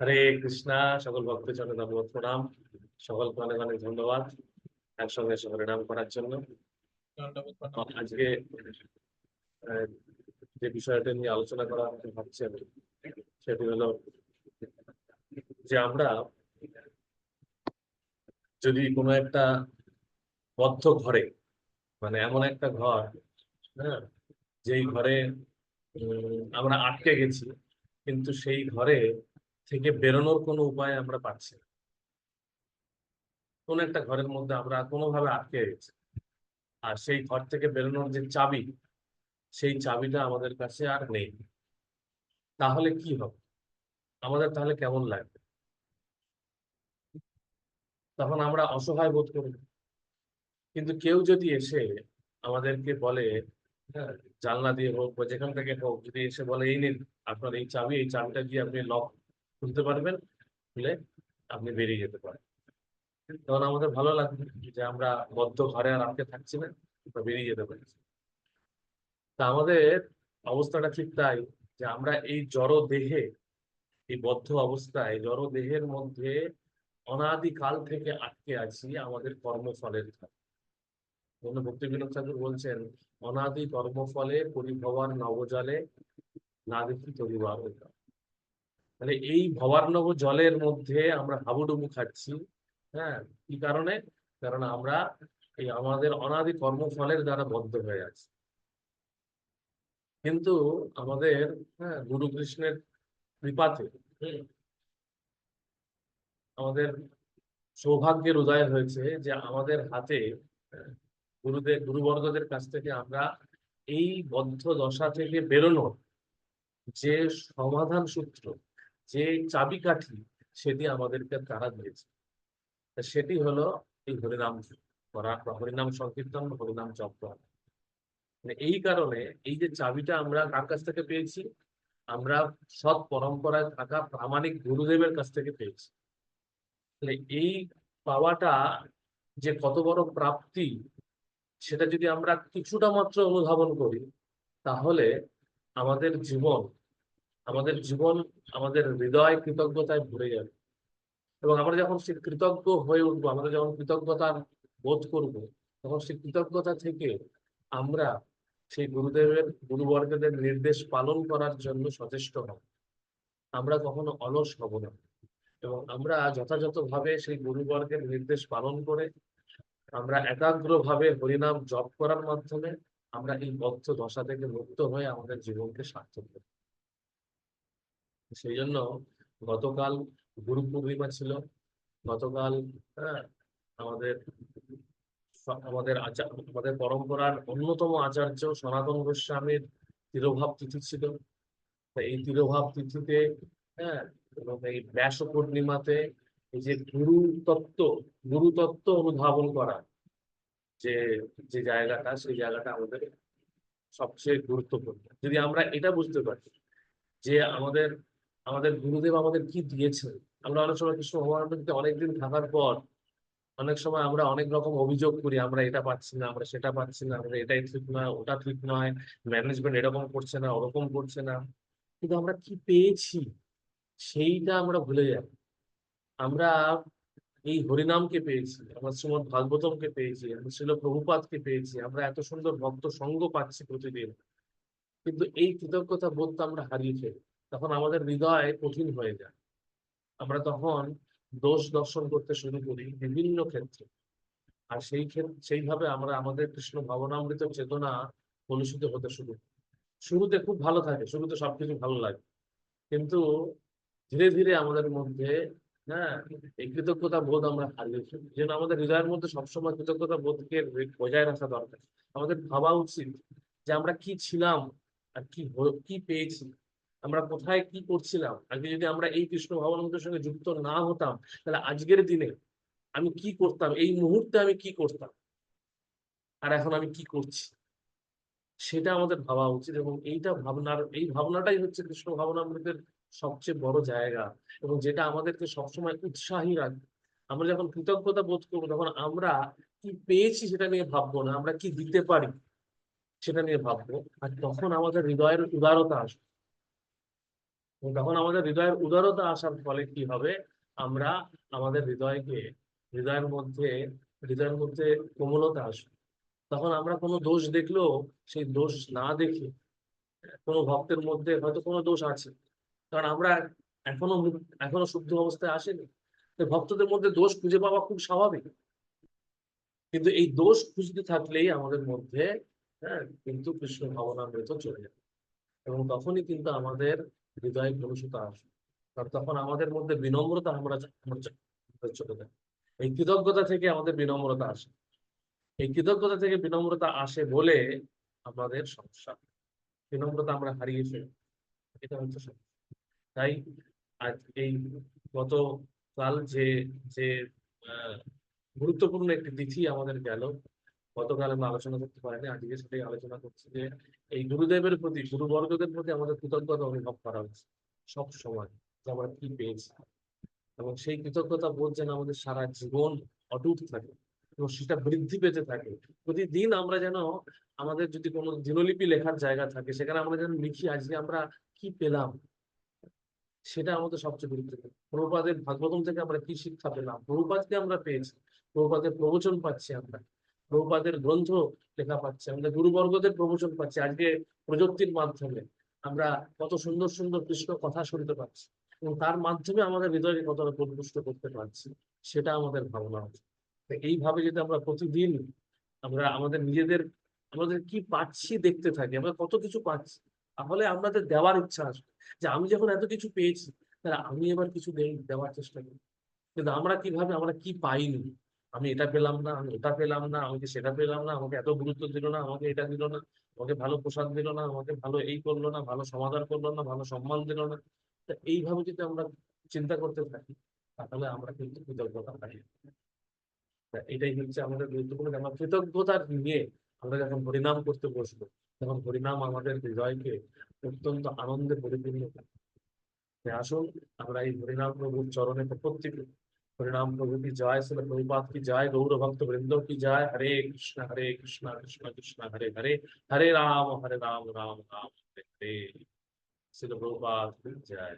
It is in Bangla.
হরে কৃষ্ণা, সকল ভক্ত জনগণ প্রণাম। সকলকে অনেক অনেক ধন্যবাদ। একসঙ্গে এসে হরিনাম করার জন্য। আজকে যে বিষয়টা নিয়ে আলোচনা করা ভাবছি আমি, সেটি হলো যে আমরা যদি কোনো একটা বদ্ধ ঘরে মানে এমন একটা ঘর হ্যাঁ যেই ঘরে আমরা আটকে গেছি, কিন্তু সেই ঘরে থেকে বেরোনোর কোনো উপায় আমরা পাচ্ছি না। কোন একটা ঘরের মধ্যে আমরা কোনোভাবে আটকে গেছি আর সেই ঘর থেকে বেরোনোর যে চাবি, সেই চাবিটা আমাদের কাছে আর নেই। তাহলে কি হবে? আমাদের তাহলে কেমন লাগবে? তখন আমরা অসহায় বোধ করি। কিন্তু কেউ যদি এসে আমাদেরকে বলে হ্যাঁ জানলা দিয়ে হোক বা যেখান থেকে হোক, যদি এসে বলে, এই নিন আপনার এই চাবি, এই চাবিটা দিয়ে আপনি লক খুলতে পারবেন খুলে আপনি বেরিয়ে যেতে পারেন। তখন আমাদের ভালো লাগবে যে আমরা বদ্ধ ঘরে আর আটকে থাকছি না, আমরা বেরিয়ে যেতে পারছি। তা আমাদের অবস্থাটা ঠিক তাই যে আমরা এই জড় দেহে, এই বদ্ধ অবস্থায় জড় দেহের মধ্যে অনাদিকাল থেকে আটকে আছি আমাদের কর্মফলের জন্য ভক্তি বিনোদ ঠাকুর বলছেন, অনাদি কর্মফলে পরিভবার নবজলে না দেখি তরিবার মানে এই ভবার্ণব জলের মধ্যে আমরা হাবুডুবু খাচ্ছি হ্যাঁ? কি কারণে? কারণ আমরা এই আমাদের অনাদি কর্মফলের দ্বারা বদ্ধ হয়ে আছি। কিন্তু আমাদের হ্যাঁ গুরু কৃষ্ণের কৃপাতে আমাদের সৌভাগ্যের উদয় হয়েছে যে আমাদের হাতে, গুরুদের, গুরুবর্গদের কাছ থেকে আমরা এই বদ্ধ দশা থেকে বেরোনোর যে সমাধান সূত্র যে চাবিকাঠি সেটি আমাদেরকে তারা দিয়েছে। সেটি হলো এই হরিনাম করা হরিনাম সংকীর্তন, হরিনাম জপ মানে এই কারণে এই যে চাবিটা আমরা কার কাছ থেকে পেয়েছি? আমরা সৎ পরম্পরায় থাকা প্রামাণিক গুরুদেবের কাছ থেকে পেয়েছি। এই পাওয়াটা যে কত বড় প্রাপ্তি, সেটা যদি আমরা কিছুটা মাত্র অনুধাবন করি, তাহলে আমাদের জীবন আমাদের জীবন, আমাদের হৃদয় কৃতজ্ঞতায় ভরে যাবে। এবং আমরা যখন সে কৃতজ্ঞ হয়ে উঠবো, আমরা যখন কৃতজ্ঞতার বোধ করব, তখন সেই কৃতজ্ঞতা থেকে আমরা সেই গুরুদেবের, গুরুবর্গদের নির্দেশ পালন করার জন্য সচেষ্ট হব। আমরা কখনো অলস হব না। এবং আমরা যথাযথভাবে সেই গুরুবর্গের নির্দেশ পালন করে, আমরা একাগ্রভাবে হরিনাম জপ করার মাধ্যমে আমরা এই বদ্ধ দশা থেকে মুক্ত হয়ে আমাদের জীবনকে সার্থক করি সেই জন্য গতকাল গুরু পূর্ণিমা ছিল। গতকাল হ্যাঁ আমাদের আমাদের আচার আমাদের পরম্পরার অন্যতম আচার্য সনাতন গোস্বামীর তিরোভাব তিথি ছিল। এই তিরোভাব তিথিতে হ্যাঁ এবং এই ব্যাস পূর্ণিমাতে এই যে গুরু তত্ত্ব গুরু তত্ত্ব অনুধাবন করা, যে যে জায়গাটা, সেই জায়গাটা আমাদের সবচেয়ে গুরুত্বপূর্ণ। যদি আমরা এটা বুঝতে পারি যে আমাদের আমাদের গুরুদেব আমাদের কি দিয়েছেন? আমরা অনেক সময় কৃষ্ণ ভগবানকে অনেকদিন থাকার পর অনেক সময় আমরা অনেক রকম অভিযোগ করি, আমরা এটা পাচ্ছি না, আমরা সেটা পাচ্ছি না, আমরা এটাই ঠিক নয় ওটা ঠিক নয় ম্যানেজমেন্ট এরকম করছে না, ওরকম করছে না। কিন্তু আমরা কি পেয়েছি? সেইটা আমরা ভুলে যাই আমরা এই হরিনামকে পেয়েছি, আমরা শ্রীমদ ভাগবতমকে পেয়েছি, আমরা শিল প্রভুপাদকে পেয়েছি, আমরা এত সুন্দর ভক্ত সঙ্গ পাচ্ছি প্রতিদিন। কিন্তু এই কৃতজ্ঞতা বোধটা আমরা হারিয়ে ফেলি। তখন আমাদের হৃদয় কঠিন হয়ে যায়। আমরা তখন দোষ দর্শন করতে শুরু করি বিভিন্ন ক্ষেত্রে। আর সেই ক্ষেত্রে সেইভাবে আমরা আমাদের কৃষ্ণ ভাবনামৃত চেতনা কলুষিত হতে শুরু। শুরুতে খুব ভালো থাকে, শুরুতে সবকিছু ভালো লাগে। কিন্তু ধীরে ধীরে আমাদের মধ্যে হ্যাঁ এই কৃতজ্ঞতা বোধ আমরা হারিয়ে ফেলি। যেন আমাদের হৃদয়ের মধ্যে সবসময় কৃতজ্ঞতা বোধকে বজায় রাখা দরকার। আমাদের ভাবা উচিত যে আমরা কি ছিলাম আর কি কি পেয়েছি। আমরা কোথায় কি করছিলাম? আগে যদি আমরা এই কৃষ্ণ ভাবনামৃতের সঙ্গে যুক্ত না হতাম, তাহলে আজকের দিনে আমি কি করতাম? এই মুহূর্তে আমি কি করতাম? আর এখন আমি কি করছি? সেটা আমাদের ভাবা উচিত এবং এইটা ভাবনার, এই ভাবনাটাই হচ্ছে কৃষ্ণ ভাবনামৃতের সবচেয়ে বড় জায়গা এবং যেটা আমাদেরকে সবসময় উৎসাহী রাখবে আমরা যখন কৃতজ্ঞতা বোধ করব তখন আমরা কি পেয়েছি সেটা নিয়ে ভাববো না, আমরা কি দিতে পারি সেটা নিয়ে ভাববো। আর তখন আমাদের হৃদয়ের উদারতা আসবে। তখন আমাদের হৃদয়ের উদারতা আসার ফলে কি হবে? আমরা আমাদের হৃদয়কে, হৃদয়ের মধ্যে হৃদয়ের মধ্যে কোমলতা আসবে। তখন আমরা কোনো দোষ দেখলেও, সেই দোষ না দেখে, কোনো ভক্তের মধ্যে হয়তো কোনো দোষ আছে। কারণ আমরা এখনও এখনও শুদ্ধ অবস্থায় আসেনি। ভক্তদের মধ্যে দোষ খুঁজে পাওয়া খুব স্বাভাবিক। কিন্তু এই দোষ খুঁজতে থাকলেই আমাদের মধ্যে হ্যাঁ কিন্তু কৃষ্ণ ভাবনামৃত চলে যাবে এবং তখনই কিন্তু আমাদের হৃদয়ে আসবে কারণ তখন আমাদের মধ্যে বিনম্রতা আমরা চলে যায় এই কৃতজ্ঞতা থেকে আমাদের বিনম্রতা আসে। এই কৃতজ্ঞতা থেকে বিনম্রতা আসে বলে আমাদের সমস্যা। বিনম্রতা আমরা হারিয়ে ফেলি। এটা হচ্ছে সমস্যা। তাই আজ এই গত কাল যে যে গুরুত্বপূর্ণ একটি তিথি আমাদের গেল গতকাল আমরা আলোচনা করতে পারিনি আজকে সেটাই আলোচনা করছি যে এই গুরুদেবের প্রতি গুরুবর্গদের প্রতি আমাদের কৃতজ্ঞতা অনুভব করা উচিত সব সময়, যে আমরা কি পেয়েছি। এবং সেই কৃতজ্ঞতা বোধ যেন আমাদের সারা জীবন অটুট থাকে এবং সেটা বৃদ্ধি পেতে থাকে। প্রতিদিন আমরা যেন আমাদের যদি কোনো দিনলিপি লেখার জায়গা থাকে, সেখানে আমরা যেন লিখি, আজকে আমরা কি পেলাম? সেটা আমাদের সবচেয়ে গুরুত্বপূর্ণ। প্রভুপাদের ভাগবতম থেকে আমরা কি শিক্ষা পেলাম? প্রভুপাদকে আমরা পেয়েছি। প্রভুপাদের প্রবচন পাচ্ছি আমরা। প্রভুপাদের গ্রন্থ লেখা পাচ্ছি আমাদের গুরুবর্গদের প্রবচন পাচ্ছি, আজকে প্রযুক্তির মাধ্যমে আমরা কত সুন্দর সুন্দর কৃষ্ণ কথা শুনতে পাচ্ছি এবং তার মাধ্যমে আমাদের হৃদয়কে কতটা পরিপুষ্ট করতে পারছি, সেটা আমাদের ভাবনা তো এইভাবে যদি আমরা প্রতিদিন আমরা আমাদের নিজেদের, আমাদের কি পাচ্ছি দেখতে থাকি, আমরা কত কিছু পাচ্ছি, তাহলে আমাদের দেওয়ার ইচ্ছা আসবে যে আমি যখন এত কিছু পেয়েছি, তাহলে আমি এবার কিছু দেওয়ার চেষ্টা করি। কিন্তু আমরা কীভাবে, আমরা কি পাইনি আমি এটা পেলাম না, আমি ওটা পেলাম না, আমাকে সেটা পেলাম না, আমাকে এত গুরুত্ব দিল না, আমাকে এটা দিল না, আমাকে ভালো প্রসাদ দিল না, আমাকে ভালো এই করল না, ভালো সমাধান করল না, ভালো সম্মান দিল না। এইভাবে যদি আমরা চিন্তা করতে থাকি, তাহলে আমরা কিন্তু কৃতজ্ঞতা পাই। এটাই হচ্ছে আমাদের গুরুত্বপূর্ণ আমরা কৃতজ্ঞতা নিয়ে আমরা যখন হরিনাম করতে বসবো, তখন হরিনাম আমাদের হৃদয়কে অত্যন্ত আনন্দে পরিপূর্ণ করে। আসুন, আমরা এই হরিনাম প্রভুর চরণে প্রপত্তি করি হরিনাম প্রভু কি জয় শিল প্রভুপাত কি জয় গৌর ভক্ত বৃন্দ কি জয় হরে কৃষ্ণ হরে কৃষ্ণ কৃষ্ণ কৃষ্ণ হরে হরে হরে রাম হরে রাম রাম রাম হরে হরে শিল প্রভুপাত কি জয়